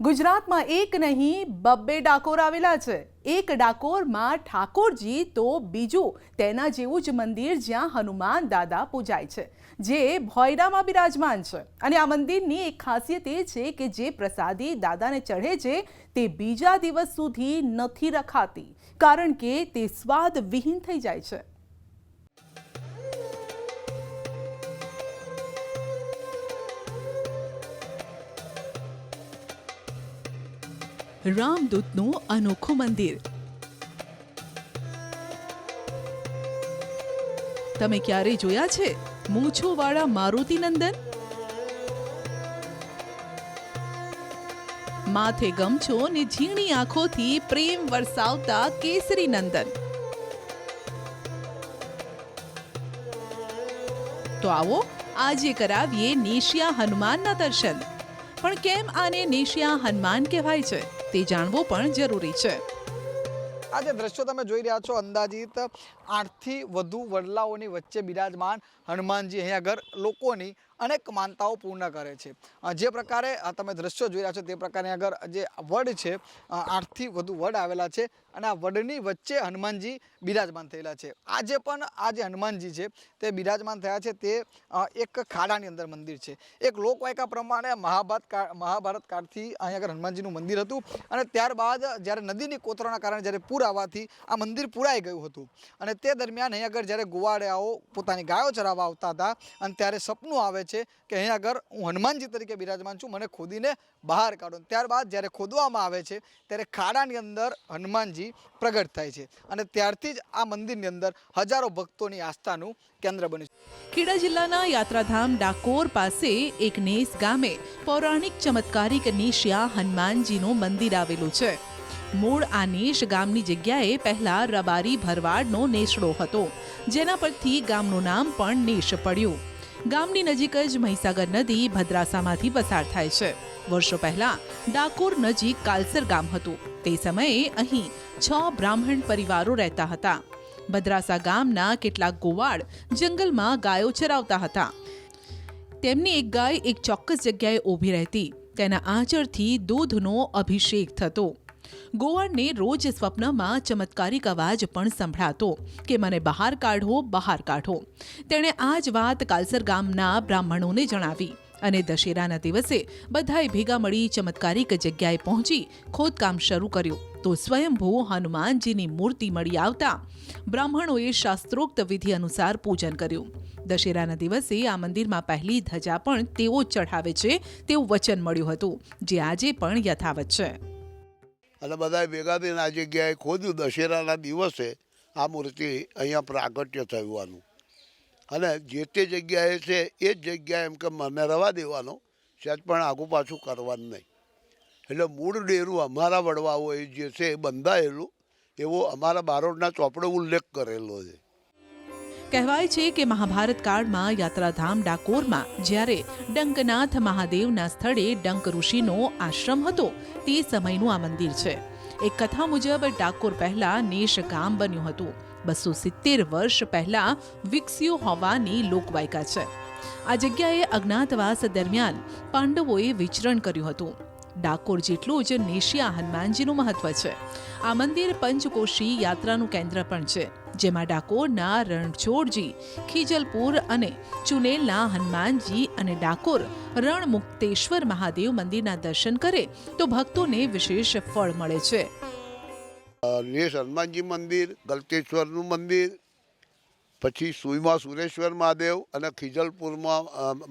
ગુજરાતમાં એક નહીં, બબ્બે ડાકોર આવેલા છે. એક ડાકોરમાં ઠાકોરજી તો બીજું, તેના જેવું જ મંદિર જ્યાં હનુમાન દાદા પૂજાય છે, જે ભોયડામાં બિરાજમાન છે. અને આ મંદિરની એક ખાસિયત એ છે કે જે પ્રસાદી દાદાને ચઢે છે, તે બીજા દિવસ સુધી નથી રખાતી, કારણ કે તે સ્વાદ વિહીન થઈ જાય છે. રામદૂતનું અનોખું મંદિર તમે ક્યારે જોયા છે મૂછોવાળા મારુતિ નંદન માથે ગમછો ને ઝીણી આંખોથી પ્રેમ વરસાવતા કેસરી નંદન તો આવો આજે કરાવીએ નેશિયા હનુમાનના દર્શન પણ કેમ આને નેશિયા હનુમાન કહેવાય છે તે જાણવું પણ જરૂરી છે. આ જે દ્રશ્યો તમે જોઈ રહ્યા છો, અંદાજિત આઠથી વધુ વડલાઓની વચ્ચે બિરાજમાન હનુમાનજી અહીંયા આગળ લોકોની અનેક માનતાઓ પૂર્ણ કરે છે. જે પ્રકારે તમે દ્રશ્યો જોઈ રહ્યા છો તે પ્રકારે આગળ જે વડ છે આઠથી વધુ વડ આવેલા છે અને આ વડની વચ્ચે હનુમાનજી બિરાજમાન થયેલા છે. આજે પણ, આ જે હનુમાનજી છે તે બિરાજમાન થયા છે તે એક ખાડાની અંદર મંદિર છે. એક લોકવાયકા પ્રમાણે મહાભારત મહાભારત કાળથી અહીંયા આગળ હનુમાનજીનું મંદિર હતું અને ત્યારબાદ જ્યારે નદીની કોતરાના કારણે જ્યારે પૂર આવવાથી આ મંદિર પૂરાઈ ગયું હતું. અને તે દરમિયાન અહીં આગળ જ્યારે ગોવાળિયાઓ પોતાની ગાયો ચરાવવા આવતા હતા અને ત્યારે સપનું આવે છે કે અહીં આગળ હું હનુમાનજી તરીકે બિરાજમાન છું, મને ખોદીને બહાર કાઢો. ત્યારબાદ જ્યારે ખોદવામાં આવે છે, ત્યારે ખાડાની અંદર હનુમાનજી પ્રગટ થાય છે અને ત્યારથી જ આ મંદિરની અંદર હજારો ભક્તોની આસ્થાનું કેન્દ્ર બન્યું છે. ખેડા જિલ્લાના યાત્રાધામ ડાકોર પાસે એક નેસ ગામે પૌરાણિક ચમત્કારિક નેશિયા હનુમાનજીનું મંદિર આવેલું છે. મૂળ આ નેશ ગામની જગ્યાએ પહેલા રબારી ભરવાડનો નેસડો હતો, જેના પરથી ગામનું નામ પણ નેશ પડ્યું. ગામની નજીક જ મહીસાગર નદી ભદ્રાસામાંથી પસાર થાય છે. વર્ષો પહેલા ડાકોર નજીક કાલસર ગામ હતું. તે સમયે અહીં છ બ્રાહ્મણ પરિવારો રહેતા હતા. ભદ્રાસા ગામના કેટલાક ગોવાળ જંગલમાં ગાયો ચરાવતા હતા. તેમની એક ગાય એક ચોક્કસ જગ્યાએ ઊભી રહેતી. તેના આંચળથી દૂધનો અભિષેક થતો. ગોવાળને રોજ સ્વપ્નમાં ચમત્કારિક અવાજ પણ સંભળાતો કે મને બહાર કાઢો બહાર કાઢો. તેણે આ જ વાત કાલસર ગામના બ્રાહ્મણોને જણાવી અને દશેરાના દિવસે બધાએ ભેગા મળી ચમત્કારિક જગ્યાએ પહોંચી ખોદકામ શરૂ કર્યું. તો સ્વયંભૂ હનુમાનજીની મૂર્તિ મળી આવતા બ્રાહ્મણોએ શાસ્ત્રોક્ત વિધિ અનુસાર પૂજન કર્યું. દશેરાના દિવસે આ મંદિરમાં પહેલી ધજા પણ તેઓ ચઢાવે છે તેવું વચન મળ્યું હતું, જે આજે પણ યથાવત છે. અને બધાએ ભેગા થઈને આ જગ્યાએ ખોદ્યું દશેરાના દિવસે આ મૂર્તિ અહીંયા પ્રાગટ્ય થયું અને જે તે જગ્યાએ છે એ જ જગ્યાએ એમ કે મને રવા દેવાનો સહેજ પણ આગું પાછું કરવાનું નહીં. એટલે મૂળ ડેરું અમારા વડવાઓએ જે છે એ બંધાયેલું, એવો અમારા બારોડના ચોપડે ઉલ્લેખ કરેલો છે. કહેવાય છે કે મહાભારત કાળમાં યાત્રાધામ ડાકોરમાં જ્યારે ડંકનાથ મહાદેવના સ્થળે ડંક ઋષિનો આશ્રમ હતો, તે સમયનું આ મંદિર છે. એક કથા મુજબ ડાકોર પહેલા નેશ ગામ બન્યું હતું. બસો સિત્તેર વર્ષ પહેલા વિકસ્યું હોવાની લોકવાયકા છે. આ જગ્યાએ અજ્ઞાતવાસ દરમિયાન પાંડવોએ વિચરણ કર્યું હતું. ડાકોર જેટલું જ નેશિયા હનુમાનજીનું મહત્વ છે. આ મંદિર પંચકોશી યાત્રાનું કેન્દ્ર પણ છે. જેમાં ડાકોરના રણછોડજી, ખીજલપુર અને ચુનેલના હનુમાનજી અને ડાકોર રણમુક્તેશ્વર મહાદેવ મંદિરના દર્શન કરે તો ભક્તોને વિશેષ ફળ મળે છે. હનુમાનજી મંદિર ગલતેશ્વરનું મંદિર, પછી સુઈમાં સુરેશ્વર મહાદેવ અને ખીજલપુરમાં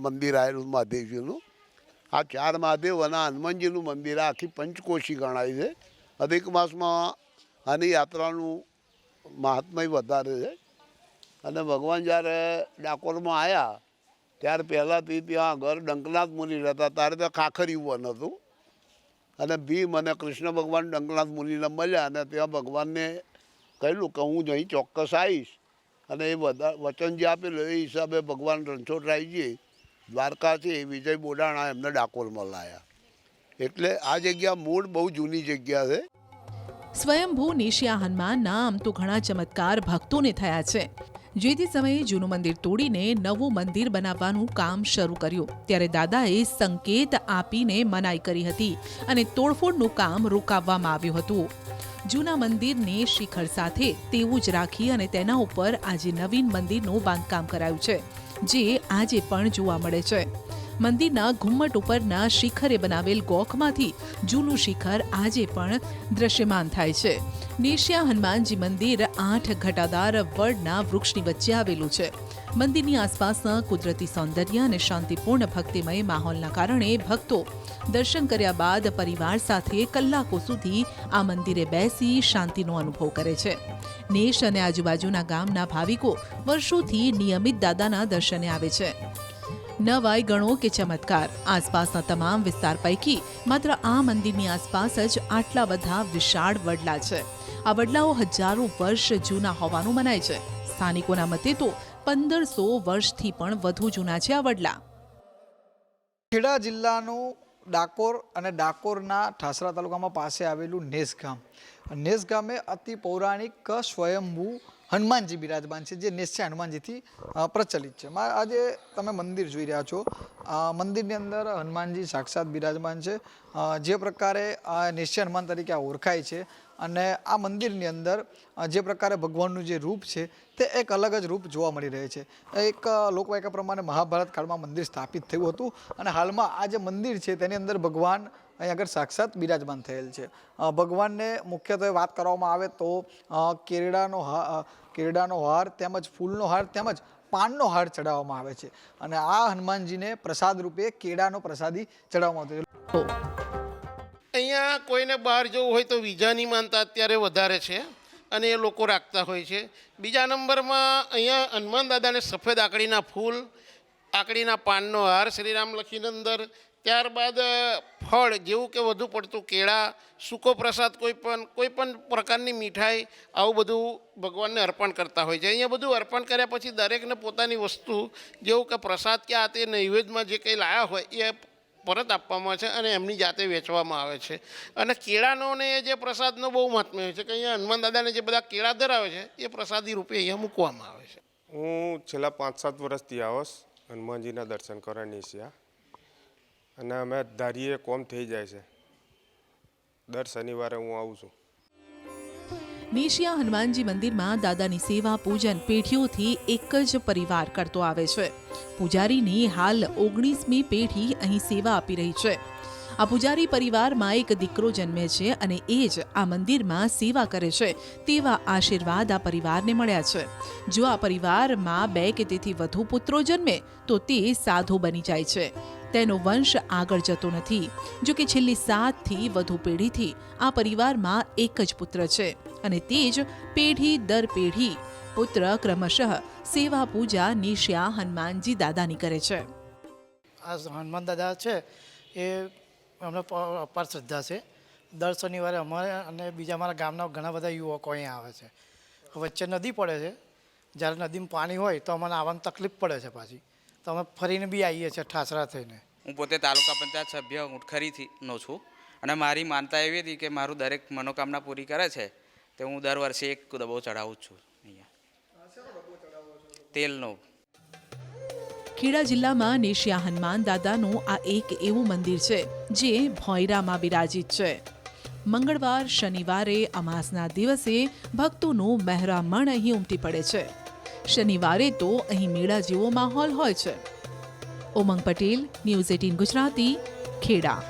મંદિર આવેલું મહાદેવજીનું. આ ચાર મહાદેવ અને હનુમાનજીનું મંદિર આખી પંચકોશી ગણાય છે. અધિક માસમાં આની યાત્રાનું મહાત્મય વધારે છે. અને ભગવાન જ્યારે ડાકોરમાં આવ્યા ત્યાર પહેલાંથી ત્યાં આગળ ડંકનાથ મુનિ રહેતા, ત્યારે ત્યાં ખાખરી વન હતું. અને ભીમ અને કૃષ્ણ ભગવાન ડંકનાથ મુનિને મળ્યા અને ત્યાં ભગવાનને કહેલું કે હું અહીં ચોક્કસ આવીશ. અને એ બધા વચન જે આપેલું એ હિસાબે ભગવાન રણછોડરાયજી દ્વારકાથી વિજય બોડાણા એમને ડાકોરમાં લાયા. એટલે આ જગ્યા મૂળ બહુ જૂની જગ્યા છે. સ્વયંભૂ નેશિયા હનુમાનના આમ તો ઘણા ચમત્કાર ભક્તોને થયા છે. જે તે સમયે જૂનું મંદિર તોડીને નવું મંદિર બનાવવાનું કામ શરૂ કર્યું. ત્યારે દાદાએ સંકેત આપીને મનાઈ કરી હતી અને તોડફોડનું કામ રોકાવવામાં આવ્યું હતું. જૂના મંદિરને શિખર સાથે તેવું જ રાખી અને તેના ઉપર આજે નવીન મંદિરનું બાંધકામ કરાયું છે, જે આજે પણ જોવા મળે છે. મંદિરના ઘુમ્મટ ઉપરના શિખરે બનાવેલ ગોખમાંથી જૂનું શિખર આજે પણ દ્રશ્યમાન થાય છે. નેશિયા હનુમાનજી મંદિર આઠ ઘટાદાર વડના વૃક્ષની વચ્ચે આવેલું છે. મંદિરની આસપાસના કુદરતી સૌંદર્ય અને શાંતિપૂર્ણ ભક્તિમય માહોલના કારણે ભક્તો દર્શન કર્યા બાદ પરિવાર સાથે કલાકો સુધી આ મંદિરે બેસી શાંતિનો અનુભવ કરે છે. નેશ અને આજુબાજુના ગામના ભાવિકો વર્ષોથી નિયમિત દાદાના દર્શને આવે છે. નવાઈ ગણો કે ચમત્કાર? આસપાસના તમામ વિસ્તાર પૈકી માત્ર આ મંદિરની આસપાસ જ આટલા બધા વિશાળ વડલા છે. આ વડલાઓ હજારો વર્ષ જૂના હોવાનું મનાય છે. સ્થાનિકોના મતે તો પંદરસો વર્ષથી પણ વધુ જૂના છે આ વડલા. ખેડા જિલ્લાનું ડાકોર અને ડાકોરના ઠાસરા તાલુકામાં પાસે આવેલું નેસ ગામ નેસ ગામે અતિ પૌરાણિક સ્વયંભૂ હનુમાનજી બિરાજમાન છે, જે નિશ્ચય હનુમાનજીથી પ્રચલિત છે. આજે તમે મંદિર જોઈ રહ્યા છો. મંદિરની અંદર હનુમાનજી સાક્ષાત બિરાજમાન છે. જે પ્રકારે આ નેસ્યા હનુમાન તરીકે આ ઓળખાય છે અને આ મંદિરની અંદર જે પ્રકારે ભગવાનનું જે રૂપ છે તે એક અલગ જ રૂપ જોવા મળી રહે છે. એક લોકવાયકા પ્રમાણે મહાભારત કાળમાં મંદિર સ્થાપિત થયું હતું અને હાલમાં આ જે મંદિર છે તેની અંદર ભગવાન અહીં આગળ સાક્ષાત બિરાજમાન થયેલ છે. ભગવાનને મુખ્યત્વે વાત કરવામાં આવે તો કેરડાનો કેરડાનો હાર તેમજ ફૂલનો હાર તેમજ પાનનો હાર ચડાવવામાં આવે છે. અને આ હનુમાનજીને પ્રસાદ રૂપે કેળાનો પ્રસાદી ચડાવવામાં આવતો અહીંયા કોઈને બહાર જવું હોય તો વિઝાની માનતા અત્યારે વધારે છે અને એ લોકો રાખતા હોય છે. બીજા નંબરમાં અહીંયા હનુમાન દાદાને સફેદ આકડીના ફૂલ, આકડીના પાનનો હાર, શ્રીરામ લખીને અંદર ત્યારબાદ ફળ જેવું કે વધુ પડતું કેળા, સૂકો પ્રસાદ કોઈ પણ કોઈ પણ પ્રકારની મીઠાઈ, આવું બધું ભગવાનને અર્પણ કરતા હોય છે. અહીંયા બધું અર્પણ કર્યા પછી દરેકને પોતાની વસ્તુ, જેવું કે પ્રસાદ કે આ તે નૈવેદ્યમાં જે કંઈ લાયા હોય, એ પરત આપવામાં છે અને એમની જાતે વેચવામાં આવે છે. અને કેળાનો ને જે પ્રસાદનો બહુ મહાત્મ્ય હોય છે કે અહીંયા હનુમાન દાદાને જે બધા કેળા ધરાવે છે, એ પ્રસાદી રૂપે અહીંયા મૂકવામાં આવે છે. હું છેલ્લા પાંચ સાત વર્ષથી આવસ હનુમાનજીના દર્શન કરવા નિશ્યા અને અમે ધારીએ કોમ થઈ જાય છે. દર શનિવારે હું આવું છું. નેશિયા હનુમાનજી મંદિરમાં દાદાની સેવા, પૂજન પેઢીઓથી એક જ પરિવાર કરતો આવે છે. પૂજારીની હાલ ઓગણીસમી પેઢી અહીં સેવા આપી રહી છે. આ પૂજારી પરિવારમાં એક દીકરો જન્મે છે અને એ જ આ મંદિરમાં સેવા કરે છે તેવા આશીર્વાદ આ પરિવારને મળ્યા છે. જો આ પરિવારમાં બે કે તેથી વધુ પુત્રો જન્મે, તો તે સાધુ બની જાય છે. તેનો વંશ આગળ જતો નથી. જો કે છેલ્લી સાતથી વધુ પેઢીથી આ પરિવારમાં એક જ પુત્ર છે અને તે જ પેઢી દર પેઢી. પુત્ર ક્રમશઃ સેવા પૂજા નિશ્યા હનુમાનજી દાદાની કરે છે. આ હનુમાન દાદા છે, એ અમને અપાર શ્રદ્ધા છે. દર શનિવારે અમારે અને બીજા અમારા ગામના ઘણા બધા યુવકો અહીંયા આવે છે. વચ્ચે નદી પડે છે. જ્યારે નદીમાં પાણી હોય તો અમને આવવાની તકલીફ પડે છે પાછી. તો અમે ફરીને બી આવીએ છીએ ઠાસરા થઈને. હું પોતે તાલુકા પંચાયત સભ્ય ઉઠખરીથી નો છું અને મારી માનતા એવી હતી કે મારું દરેક મનોકામના પૂરી કરે છે તે હું દર વર્ષે એક દબો ચડાવું જ છું અહીંયા. તેલનો. ખેડા જિલ્લામાં નેશિયા હનુમાન દાદાનું આ એક એવું મંદિર છે જે ભોયરામાં બિરાજિત છે. મંગળવાર શનિવારે અમાસના દિવસે ભક્તોનું મહેરામણ અહીં ઉમટી પડે છે. શનિવારે તો અહીં મેળા જેવો માહોલ હોય છે. Umang Patel news eighteen Gujarati Kheda.